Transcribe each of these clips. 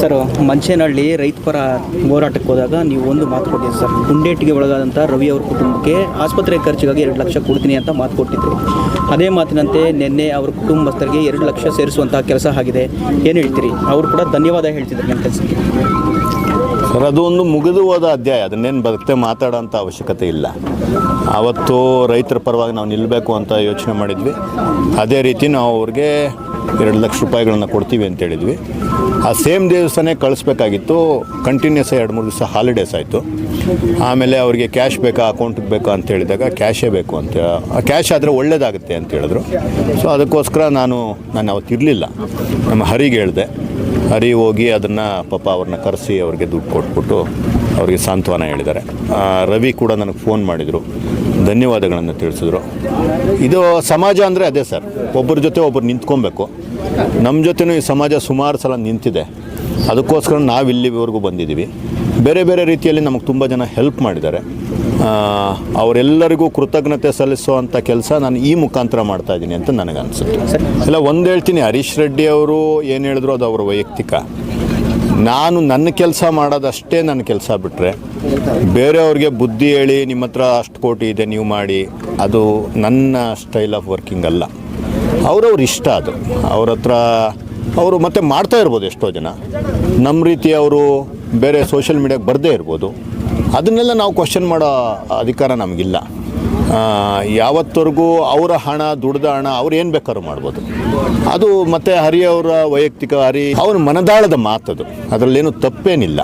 Sir, Manchenahalli ರೈತಪರ ಹೋರಾಟಕ್ಕೆ ಹೋದಾಗ ನೀವು ಒಂದು ಮಾತು ಕೊಟ್ಟಿದ್ದೀರಿ ಸರ್. ಗುಂಡೇಟಿಗೆ ಒಳಗಾದಂಥ ರವಿ ಅವ್ರ ಕುಟುಂಬಕ್ಕೆ ಆಸ್ಪತ್ರೆ ಖರ್ಚಿಗಾಗಿ ಎರಡು ಲಕ್ಷ ಕೊಡ್ತೀನಿ ಅಂತ ಮಾತು ಕೊಟ್ಟಿದ್ರು. ಅದೇ ಮಾತಿನಂತೆ ನಿನ್ನೆ ಅವ್ರ ಕುಟುಂಬಸ್ಥರಿಗೆ ಎರಡು ಲಕ್ಷ ಸೇರಿಸುವಂತಹ ಕೆಲಸ ಆಗಿದೆ. ಏನು ಹೇಳ್ತೀರಿ? ಅವರು ಕೂಡ ಧನ್ಯವಾದ ಹೇಳ್ತಿದ್ರು ನನ್ನ ಕೆಲಸಕ್ಕೆ. ಸರ್, ಅದು ಒಂದು ಮುಗಿದು ಹೋದ ಅಧ್ಯಾಯ. ಅದನ್ನೇನು ಬರುತ್ತೆ ಮಾತಾಡೋಂಥ ಅವಶ್ಯಕತೆ ಇಲ್ಲ. ಆವತ್ತು ರೈತರ ಪರವಾಗಿ ನಾವು ನಿಲ್ಲಬೇಕು ಅಂತ ಯೋಚನೆ ಮಾಡಿದ್ವಿ. ಅದೇ ರೀತಿ ನಾವು ಅವ್ರಿಗೆ ಎರಡು ಲಕ್ಷ ರೂಪಾಯಿಗಳನ್ನ ಕೊಡ್ತೀವಿ ಅಂತ ಹೇಳಿದ್ವಿ. ಆ ಸೇಮ್ ದಿವಸನೇ ಕಳಿಸ್ಬೇಕಾಗಿತ್ತು. ಕಂಟಿನ್ಯೂಸ್ ಎರಡು ಮೂರು ದಿವಸ ಹಾಲಿಡೇಸ್ ಆಯಿತು. ಆಮೇಲೆ ಅವ್ರಿಗೆ ಕ್ಯಾಶ್ ಬೇಕಾ ಅಕೌಂಟ್ಗೆ ಬೇಕಾ ಅಂತ ಹೇಳಿದಾಗ ಕ್ಯಾಶೇ ಬೇಕು ಅಂತ ಕ್ಯಾಶ್ ಆದರೆ ಒಳ್ಳೇದಾಗುತ್ತೆ ಅಂತ ಹೇಳಿದ್ರು. ಸೊ ಅದಕ್ಕೋಸ್ಕರ ನಾನು ನಾನು ಅವತ್ತು ಇರಲಿಲ್ಲ ನಮ್ಮ ಹರಿಗೆ ಹೇಳಿದೆ. ಹರಿ ಹೋಗಿ ಅದನ್ನು ಪಾಪ ಅವ್ರನ್ನ ಕರೆಸಿ ಅವ್ರಿಗೆ ದುಡ್ಡು ಕೊಟ್ಬಿಟ್ಟು ಅವ್ರಿಗೆ ಸಾಂತ್ವನ ಹೇಳಿದ್ದಾರೆ. ರವಿ ಕೂಡ ನನಗೆ ಫೋನ್ ಮಾಡಿದರು. ಧನ್ಯವಾದಗಳನ್ನು ತಿಳಿಸಿದ್ರು. ಇದು ಸಮಾಜ ಅಂದರೆ ಅದೇ ಸರ್. ಒಬ್ಬರ ಜೊತೆ ಒಬ್ಬರು ನಿಂತ್ಕೊಬೇಕು. ನಮ್ಮ ಜೊತೆನೂ ಈ ಸಮಾಜ ಸುಮಾರು ಸಲ ನಿಂತಿದೆ. ಅದಕ್ಕೋಸ್ಕರ ನಾವು ಇಲ್ಲಿವರೆಗೂ ಬಂದಿದ್ದೀವಿ. ಬೇರೆ ಬೇರೆ ರೀತಿಯಲ್ಲಿ ನಮಗೆ ತುಂಬ ಜನ ಹೆಲ್ಪ್ ಮಾಡಿದ್ದಾರೆ. ಅವರೆಲ್ಲರಿಗೂ ಕೃತಜ್ಞತೆ ಸಲ್ಲಿಸುವಂಥ ಕೆಲಸ ನಾನು ಈ ಮುಖಾಂತರ ಮಾಡ್ತಾ ಇದ್ದೀನಿ ಅಂತ ನನಗೆ ಅನಿಸುತ್ತೆ ಇಲ್ಲ ಒಂದು ಹೇಳ್ತೀನಿ ಹರೀಶ್ ರೆಡ್ಡಿ ಅವರು ಏನು ಹೇಳಿದ್ರು ಅದು ಅವರ ವೈಯಕ್ತಿಕ. ನಾನು ನನ್ನ ಕೆಲಸ ಮಾಡೋದಷ್ಟೇ ನನ್ನ ಕೆಲಸ ಬಿಟ್ಟರೆ ಬೇರೆಯವ್ರಿಗೆ ಬುದ್ಧಿ ಹೇಳಿ ನಿಮ್ಮ ಹತ್ರ ಅಷ್ಟು ಕೋಟಿ ಇದೆ ನೀವು ಮಾಡಿ ಅದು ನನ್ನ ಸ್ಟೈಲ್ ಆಫ್ ವರ್ಕಿಂಗ್ ಅಲ್ಲ. ಅವ್ರವ್ರ ಇಷ್ಟ ಅದು. ಅವ್ರ ಹತ್ರ ಅವರು ಮತ್ತೆ ಮಾಡ್ತಾ ಇರ್ಬೋದು ಎಷ್ಟೋ ಜನ. ನಮ್ಮ ರೀತಿ ಅವರು ಬೇರೆ ಸೋಷಿಯಲ್ ಮೀಡಿಯಾಗೆ ಬರದೇ ಇರ್ಬೋದು. ಅದನ್ನೆಲ್ಲ ನಾವು ಕ್ವಶನ್ ಮಾಡೋ ಅಧಿಕಾರ ನಮಗಿಲ್ಲ. ಯಾವತ್ತವರೆಗೂ ಅವರ ಹಣ, ದುಡ್ದ ಹಣ ಅವ್ರು ಏನು ಬೇಕಾದ್ರೂ ಮಾಡ್ಬೋದು. ಅದು ಮತ್ತು ಹರಿ ಅವರ ವೈಯಕ್ತಿಕ ಹರಿ, ಅವ್ರ ಮನದಾಳದ ಮಾತದು. ಅದರಲ್ಲೇನು ತಪ್ಪೇನಿಲ್ಲ.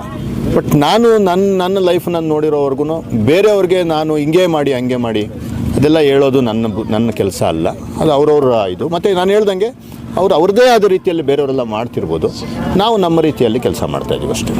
ಬಟ್ ನಾನು ನನ್ನ ನನ್ನ ಲೈಫನ್ನ ನಾನು ನೋಡಿರೋವರೆಗೂ ಬೇರೆಯವ್ರಿಗೆ ನಾನು ಹಿಂಗೆ ಮಾಡಿ, ಹಂಗೆ ಮಾಡಿ ಅದೆಲ್ಲ ಹೇಳೋದು ನನ್ನ ನನ್ನ ಕೆಲಸ ಅಲ್ಲ. ಅದು ಅವ್ರವ್ರ ಇದು. ಮತ್ತು ನಾನು ಹೇಳ್ದಂಗೆ ಅವ್ರು ಅವ್ರದ್ದೇ ಆದ ರೀತಿಯಲ್ಲಿ ಬೇರೆಯವರೆಲ್ಲ ಮಾಡ್ತಿರ್ಬೋದು. ನಾವು ನಮ್ಮ ರೀತಿಯಲ್ಲಿ ಕೆಲಸ ಮಾಡ್ತಾಯಿದ್ದೀವಿ ಅಷ್ಟೇ.